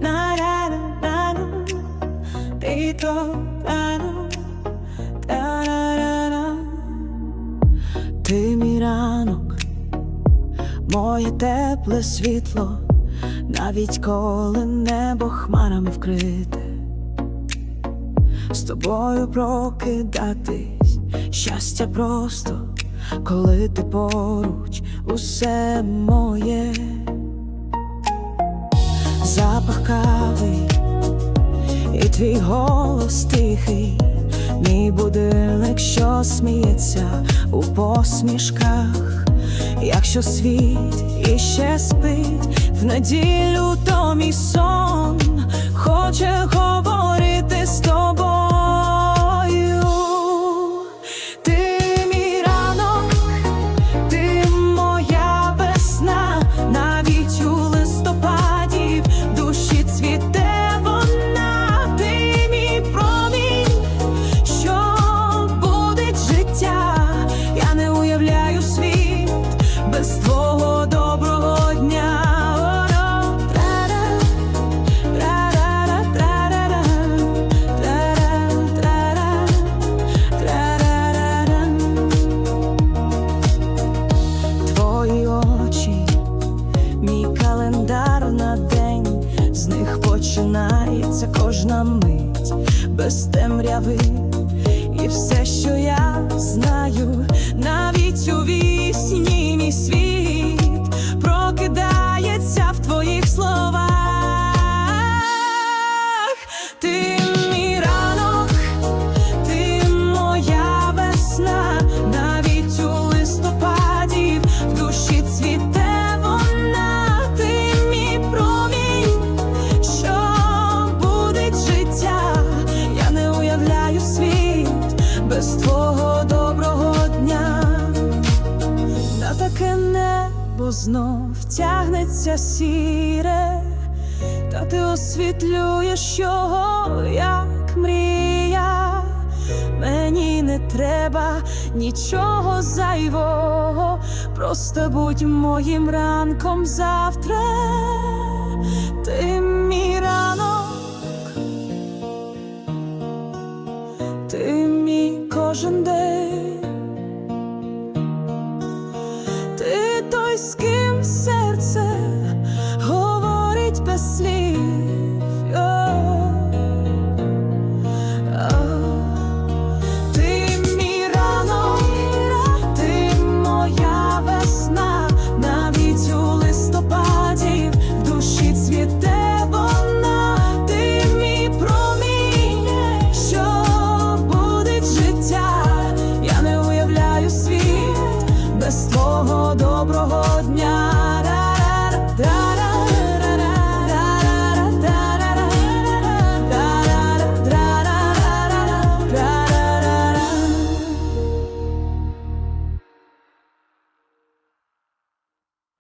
Na na na na, dicto piano, ta na na Ти мій ранок, моє тепле світло, навіть коли небо хмарами вкрите. З тобою прокидатись, щастя просто, коли ти поруч, усе моє, запах кави і твій голос тихий, мій будильник, що сміється у посмішках, якщо світ іще спить в неділю, то мій сон хоче говорити без темряви, небо знов тягнеться сіре, та ти освітлюєш його, як мрія. Мені не треба нічого зайвого, просто будь моїм ранком завтра. Ти мій ранок, ти мій кожен день. доброго.